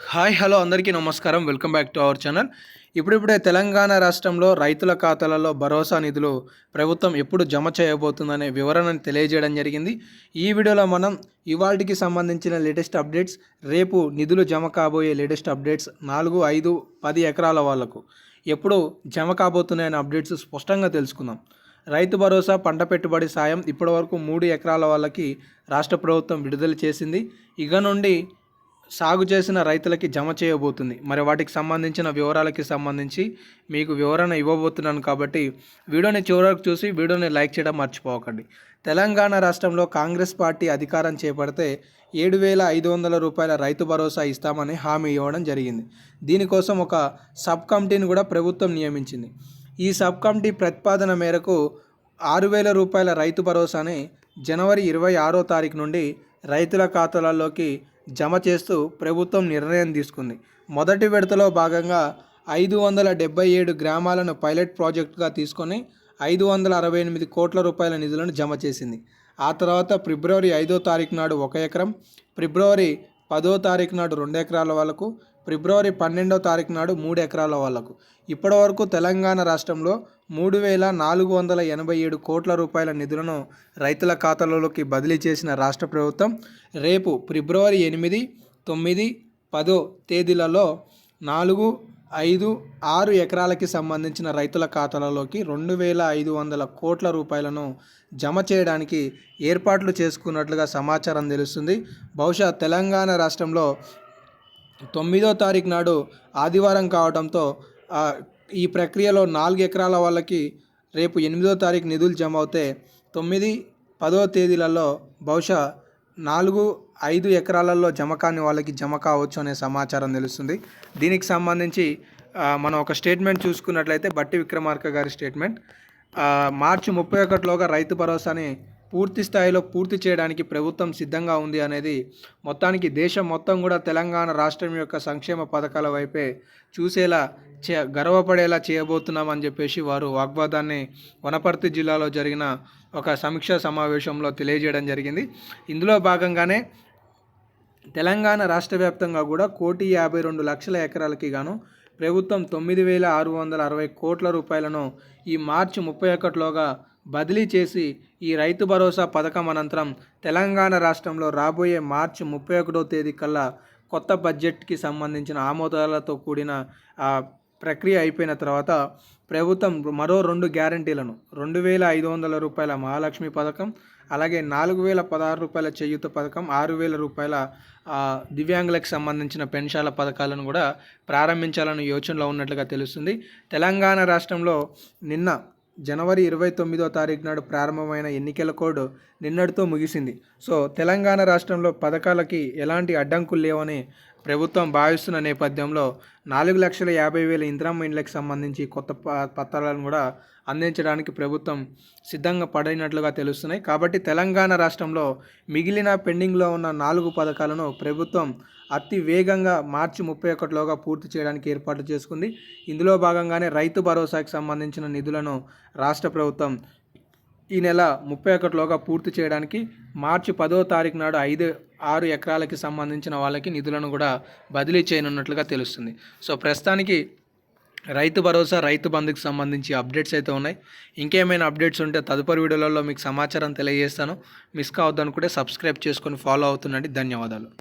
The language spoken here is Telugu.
హాయ్ హలో అందరికీ నమస్కారం. Welcome back to our channel. ఇప్పుడిప్పుడే తెలంగాణ రాష్ట్రంలో రైతుల ఖాతాలలో భరోసా నిధులు ప్రభుత్వం ఎప్పుడు జమ చేయబోతుందనే వివరణను తెలియజేయడం జరిగింది. ఈ వీడియోలో మనం ఇవాళకి సంబంధించిన లేటెస్ట్ అప్డేట్స్ రేపు నిధులు జమ కాబోయే లేటెస్ట్ అప్డేట్స్ నాలుగు ఐదు పది ఎకరాల వాళ్ళకు ఎప్పుడు జమ కాబోతున్నాయనే అప్డేట్స్ స్పష్టంగా తెలుసుకుందాం. రైతు భరోసా పంట పెట్టుబడి సాయం ఇప్పటివరకు మూడు ఎకరాల వాళ్ళకి రాష్ట్ర ప్రభుత్వం విడుదల చేసింది. ఇక నుండి సాగు చేసిన రైతులకి జమ చేయబోతుంది. మరి వాటికి సంబంధించిన వివరాలకి సంబంధించి మీకు వివరణ ఇవ్వబోతున్నాను కాబట్టి వీడియోని చివరకు చూసి వీడియోని లైక్ చేయడం మర్చిపోకండి. తెలంగాణ రాష్ట్రంలో కాంగ్రెస్ పార్టీ అధికారం చేపడితే ఏడు వేల ఐదు వందల రూపాయల రైతు భరోసా ఇస్తామని హామీ ఇవ్వడం జరిగింది. దీనికోసం ఒక సబ్ కమిటీని కూడా ప్రభుత్వం నియమించింది. ఈ సబ్ కమిటీ ప్రతిపాదన మేరకు ఆరు వేల రూపాయల రైతు భరోసాని జనవరి ఇరవై ఆరో తారీఖు నుండి రైతుల ఖాతాలలోకి జమ చేస్తూ ప్రభుత్వం నిర్ణయం తీసుకుంది. మొదటి విడతలో భాగంగా ఐదు వందల డెబ్బై ఏడు గ్రామాలను పైలట్ ప్రాజెక్టుగా తీసుకొని ఐదు వందల అరవై ఎనిమిది కోట్ల రూపాయల నిధులను జమ చేసింది. ఆ తర్వాత ఫిబ్రవరి ఐదో తారీఖు నాడు ఒక ఎకరం ఫిబ్రవరి పదో తారీఖు నాడు రెండు ఎకరాల వాళ్ళకు ఫిబ్రవరి పన్నెండో తారీఖు నాడు మూడు ఎకరాల వాళ్ళకు. ఇప్పటివరకు తెలంగాణ రాష్ట్రంలో మూడు వేల నాలుగు వందల ఎనభై ఏడు కోట్ల రూపాయల నిధులను రైతుల ఖాతాలలోకి బదిలీ చేసిన రాష్ట్ర ప్రభుత్వం రేపు ఫిబ్రవరి ఎనిమిది తొమ్మిది పదో తేదీలలో నాలుగు ఐదు ఆరు ఎకరాలకి సంబంధించిన రైతుల ఖాతాలలోకి రెండు వేల ఐదు వందల కోట్ల రూపాయలను జమ చేయడానికి ఏర్పాట్లు చేసుకున్నట్లుగా సమాచారం తెలుస్తుంది. బహుశా తెలంగాణ రాష్ట్రంలో తొమ్మిదో తారీఖు నాడు ఆదివారం కావడంతో ఈ ప్రక్రియలో నాలుగు ఎకరాల వాళ్ళకి రేపు ఎనిమిదో తారీఖు నిధులు జమ అవుతే తొమ్మిది పదో తేదీలలో బహుశా నాలుగు ఐదు ఎకరాలలో జమ కాని వాళ్ళకి జమ కావచ్చు అనే సమాచారం తెలుస్తుంది. దీనికి సంబంధించి మనం ఒక స్టేట్మెంట్ చూసుకున్నట్లయితే బట్టి విక్రమార్క గారి స్టేట్మెంట్. మార్చి ముప్పై ఒకటిలోగా రైతు భరోసాని పూర్తి స్థాయిలో పూర్తి చేయడానికి ప్రభుత్వం సిద్ధంగా ఉంది అనేది మొత్తానికి దేశం మొత్తం కూడా తెలంగాణ రాష్ట్రం యొక్క సంక్షేమ పథకాల వైపే చూసేలా చే గర్వపడేలా చేయబోతున్నామని చెప్పేసి వారు వాగ్వాదాన్ని వనపర్తి జిల్లాలో జరిగిన ఒక సమీక్షా సమావేశంలో తెలియజేయడం జరిగింది. ఇందులో భాగంగానే తెలంగాణ రాష్ట్ర వ్యాప్తంగా కూడా కోటి యాభై రెండు లక్షల ఎకరాలకి గాను ప్రభుత్వం తొమ్మిది వేల ఆరు వందల అరవై కోట్ల రూపాయలను ఈ మార్చి ముప్పై ఒకటిలోగా బదిలీ చేసి ఈ రైతు భరోసా పథకం అనంతరం తెలంగాణ రాష్ట్రంలో రాబోయే మార్చి ముప్పై ఒకటో తేదీ కల్లా కొత్త బడ్జెట్కి సంబంధించిన ఆమోదాలతో కూడిన ప్రక్రియ అయిపోయిన తర్వాత ప్రభుత్వం మరో రెండు గ్యారంటీలను రెండు వేల ఐదు వందల రూపాయల మహాలక్ష్మి పథకం అలాగే నాలుగు వేల పదహారు రూపాయల చేయూత పథకం ఆరు వేల రూపాయల దివ్యాంగులకు సంబంధించిన పెన్షన్ల పథకాలను కూడా ప్రారంభించాలని యోచనలో ఉన్నట్లుగా తెలుస్తుంది. తెలంగాణ రాష్ట్రంలో నిన్న జనవరి ఇరవై తొమ్మిదో తారీఖు నాడు ప్రారంభమైన ఎన్నికల కోడ్ నిన్నటితో ముగిసింది. సో తెలంగాణ రాష్ట్రంలో పథకాలకి ఎలాంటి అడ్డంకులు లేవని ప్రభుత్వం భావిస్తున్న నేపథ్యంలో నాలుగు లక్షల యాభై వేల ఇంద్రమ్మ ఇండ్లకు సంబంధించి కొత్త పత్రాలను కూడా అందించడానికి ప్రభుత్వం సిద్ధంగా పడినట్లుగా తెలుస్తున్నాయి. కాబట్టి తెలంగాణ రాష్ట్రంలో మిగిలిన పెండింగ్లో ఉన్న నాలుగు పథకాలను ప్రభుత్వం అతి వేగంగా మార్చి ముప్పై ఒకటిలోగా పూర్తి చేయడానికి ఏర్పాటు చేసుకుంది. ఇందులో భాగంగానే రైతు భరోసాకి సంబంధించిన నిధులను రాష్ట్ర ప్రభుత్వం ఈ నెల ముప్పై ఒకటిలోగా పూర్తి చేయడానికి మార్చి పదో తారీఖు నాడు ఐదు ఆరు ఎకరాలకి సంబంధించిన వాళ్ళకి నిధులను కూడా బదిలీ చేయనున్నట్లుగా తెలుస్తుంది. సో ప్రస్తుతానికి రైతు భరోసా రైతు బంధుకి సంబంధించి అప్డేట్స్ అయితే ఉన్నాయి. ఇంకేమైనా అప్డేట్స్ ఉంటే తదుపరి వీడియోలలో మీకు సమాచారం తెలియజేస్తాను. మిస్ కావద్దనుకుంటే సబ్స్క్రైబ్ చేసుకొని ఫాలో అవుతుండండి. ధన్యవాదాలు.